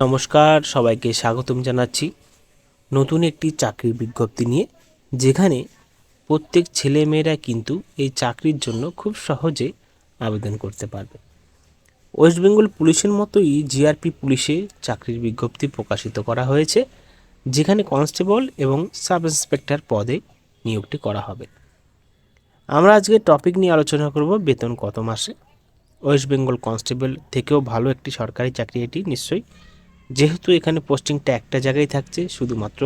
নমস্কার, সবাইকে স্বাগতম জানাচ্ছি নতুন একটি চাকরির বিজ্ঞপ্তি নিয়ে, যেখানে প্রত্যেক ছেলেমেয়েরা কিন্তু এই চাকরির জন্য খুব সহজে আবেদন করতে পারবে। ওয়েস্ট বেঙ্গল পুলিশের মতোই জিআরপি পুলিশে চাকরির বিজ্ঞপ্তি প্রকাশিত করা হয়েছে, যেখানে কনস্টেবল এবং সাব ইন্সপেক্টর পদে নিয়োগটি করা হবে। আমরা আজকে টপিক নিয়ে আলোচনা করব বেতন কত মাসে। ওয়েস্ট বেঙ্গল কনস্টেবল থেকেও ভালো একটি সরকারি চাকরি এটি, নিশ্চয়ই যেহেতু এখানে পোস্টিংটা একটা জায়গায় থাকছে, শুধুমাত্র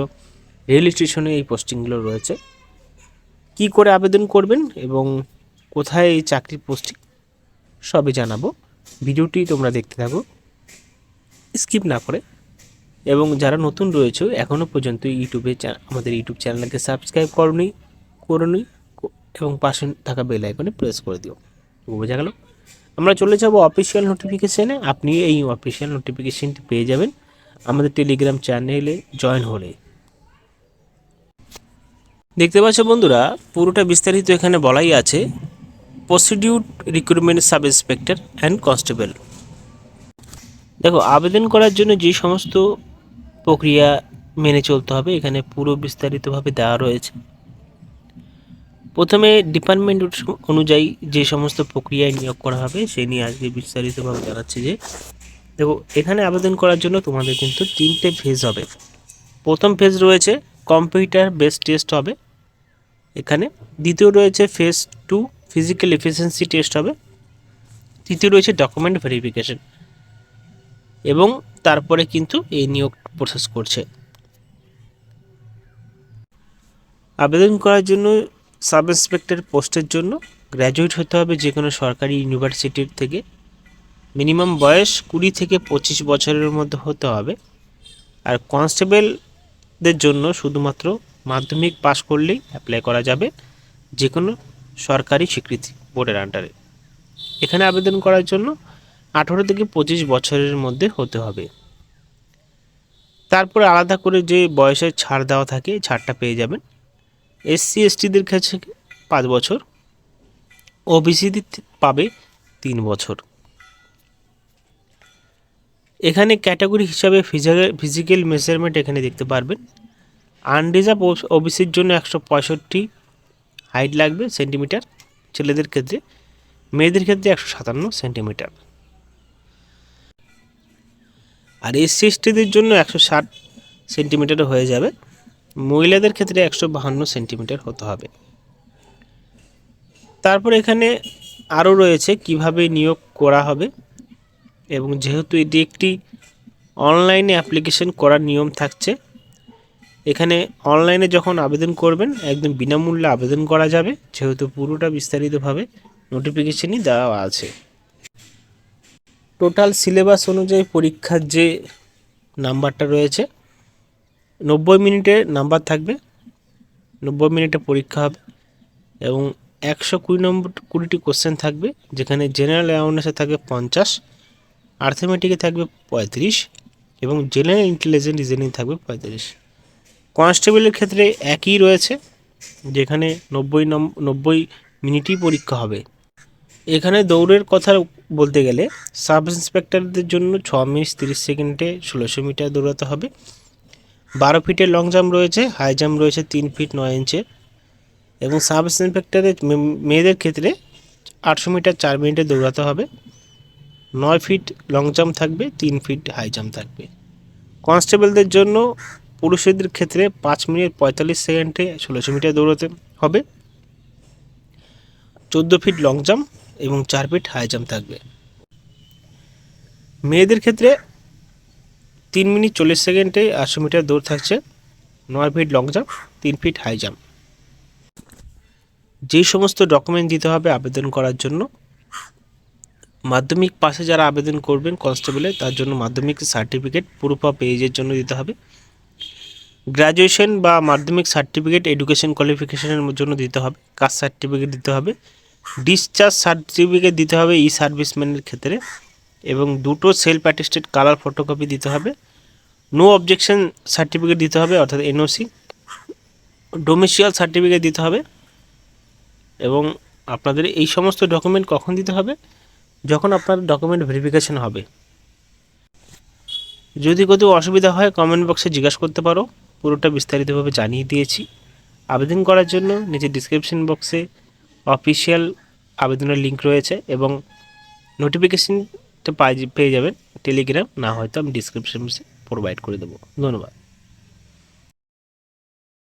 রেল স্টেশনে এই পোস্টিংগুলো রয়েছে। কি করে আবেদন করবেন এবং কোথায় এই চাকরির পোস্টিং, সবই জানাব। ভিডিওটি তোমরা দেখতে থাকো। স্কিপ না করে। এবং যারা নতুন রয়েছে এখনও পর্যন্ত ইউটিউবে আমাদের ইউটিউব চ্যানেলকে সাবস্ক্রাইব করনি করনি এবং পাশে থাকা বেল আইকনে প্রেস করে দিও। বোঝা গেল আমরা চলে যাব অফিসিয়াল নোটিফিকেশানে আপনি এই অফিসিয়াল নোটিফিকেশানটি পেয়ে যাবেন আমাদের টেলিগ্রাম চ্যানেলে জয়েন হলে। দেখতে পাচ্ছ বন্ধুরা, পুরোটা বিস্তারিত এখানে বলাই আছে। Procedure recruitment sub inspector and constable দেখো, আবেদন করার জন্য যে সমস্ত প্রক্রিয়া মেনে চলতে হবে, এখানে পুরো বিস্তারিতভাবে দেওয়া রয়েছে। প্রথমে ডিপার্টমেন্ট অনুযায়ী যে সমস্ত প্রক্রিয়ায় নিয়োগ করা হবে সেই নিয়ে আজকে বিস্তারিতভাবে জানাচ্ছি যে, দেখো, এখানে আবেদন করার জন্য তোমাদের কিন্তু তিনটে ফেজ হবে। প্রথম ফেজ রয়েছে কম্পিউটার বেস টেস্ট হবে। এখানে দ্বিতীয় রয়েছে phase two physical efficiency test হবে। তৃতীয় রয়েছে ডকুমেন্ট ভেরিফিকেশন এবং তারপরে কিন্তু এই নিয়োগ প্রসেস করছে। আবেদন করার জন্য সাব ইন্সপেক্টর পোস্টের জন্য গ্র্যাজুয়েট হতে হবে যে কোনো সরকারি ইউনিভার্সিটির থেকে। মিনিমাম বয়স কুড়ি থেকে পঁচিশ বছরের মধ্যে হতে হবে। আর কনস্টেবলদের জন্য শুধুমাত্র মাধ্যমিক পাশ করলেই অ্যাপ্লাই করা যাবে যে কোনো সরকারি স্বীকৃতি বোর্ডের আন্ডারে এখানে আবেদন করার জন্য আঠেরো থেকে পঁচিশ বছরের মধ্যে হতে হবে। তারপরে আলাদা করে যে বয়সের ছাড় দেওয়া থাকে ছাড়টা পেয়ে যাবেন। এসসি এসটিদের কাছে পাঁচ বছর ওবিসিদের পাবে তিন বছর। এখানে ক্যাটাগরি হিসাবে ফিজিক্যাল মেজারমেন্ট এখানে দেখতে পারবেন। আনরিজার্ভ ওবিসির জন্য একশো পঁয়ষট্টি হাইট লাগবে সেন্টিমিটার ছেলেদের ক্ষেত্রে, মেয়েদের ক্ষেত্রে একশো সাতান্ন সেন্টিমিটার আর এসসি এসটিদের জন্য একশো ষাট সেন্টিমিটারও হয়ে যাবে। মহিলাদের ক্ষেত্রে একশো বাহান্ন সেন্টিমিটার হতে হবে। তারপর এখানে আরও রয়েছে কীভাবে নিয়োগ করা হবে এবং যেহেতু এটি একটি অনলাইনে অ্যাপ্লিকেশন করার নিয়ম থাকছে, এখানে অনলাইনে যখন আবেদন করবেন, একদম বিনামূল্যে আবেদন করা যাবে, যেহেতু পুরোটা বিস্তারিতভাবে নোটিফিকেশনই দেওয়া আছে। টোটাল সিলেবাস অনুযায়ী পরীক্ষার যে নাম্বারটা রয়েছে নব্বই মিনিটে নাম্বার থাকবে, নব্বই মিনিটে পরীক্ষা হবে এবং একশো কুড়ি নম্বর কুড়িটি কোশ্চেন থাকবে, যেখানে জেনারেল অ্যাওয়ারনেসে থাকবে পঞ্চাশ আর্থমেটিকে থাকবে পঁয়ত্রিশ এবং জেনারেল ইন্টেলিজেন্ট রিজনিং থাকবে পঁয়ত্রিশ। কনস্টেবলের ক্ষেত্রে একই রয়েছে, যেখানে নব্বই নম, নব্বই মিনিটই পরীক্ষা হবে। এখানে দৌড়ের কথা বলতে গেলে সাব ইন্সপেক্টরদের জন্য ছ মিনিট তিরিশ সেকেন্ডে ষোলোশো মিটার দৌড়াতে হবে। বারো ফিটের লং জাম্প রয়েছে হাই জাম্প রয়েছে তিন ফিট নয় ইঞ্চের এবং সাব ইন্সপেক্টরের মেয়েদের ক্ষেত্রে আটশো মিটার চার মিনিটে দৌড়াতে হবে। নয় ফিট লং জাম্প থাকবে, তিন ফিট হাই জাম্প থাকবে। কনস্টেবলদের জন্য পুরুষদের ক্ষেত্রে পাঁচ মিনিট পঁয়তাল্লিশ সেকেন্ডে ষোলোশো মিটার দৌড়াতে হবে। চোদ্দ ফিট লং জাম্প এবং চার ফিট হাই জাম্প থাকবে। মেয়েদের ক্ষেত্রে তিন মিনিট চল্লিশ সেকেন্ডে আটশো মিটার দৌড় থাকছে। নয় ফিট লং জাম্প তিন ফিট হাই জাম্প যেই সমস্ত ডকুমেন্ট দিতে হবে আবেদন করার জন্য, মাধ্যমিক পাশে যারা আবেদন করবেন কনস্টেবলে তার জন্য মাধ্যমিক সার্টিফিকেট প্রুফ এজের জন্য দিতে হবে। গ্র্যাজুয়েশন বা মাধ্যমিক সার্টিফিকেট এডুকেশন কোয়ালিফিকেশনের জন্য দিতে হবে কাস্ট সার্টিফিকেট দিতে হবে। ডিসচার্জ সার্টিফিকেট দিতে হবে ই সার্ভিসম্যানের ক্ষেত্রে। এবং দুটো সেলফ অ্যাটেস্টেড কালার ফটোকপি দিতে হবে। নো অবজেকশন সার্টিফিকেট দিতে হবে, অর্থাৎ এনওসি ডোমেশিয়াল সার্টিফিকেট দিতে হবে এবং আপনাদের এই সমস্ত ডকুমেন্ট কখন দিতে হবে? যখন আপনার ডকুমেন্ট ভেরিফিকেশন হবে। যদি কত অসুবিধা হয় কমেন্ট বক্সে জিজ্ঞাসা করতে পারো। পুরোটা বিস্তারিতভাবে জানিয়ে দিয়েছি। আবেদন করার জন্য নিচে ডিসক্রিপশন বক্সে অফিসিয়াল আবেদনের লিঙ্ক রয়েছে এবং নোটিফিকেশন পেয়ে যাবেন টেলিগ্রাম না হয়তো আমি ডিসক্রিপশন প্রোভাইড করে দেবো। ধন্যবাদ।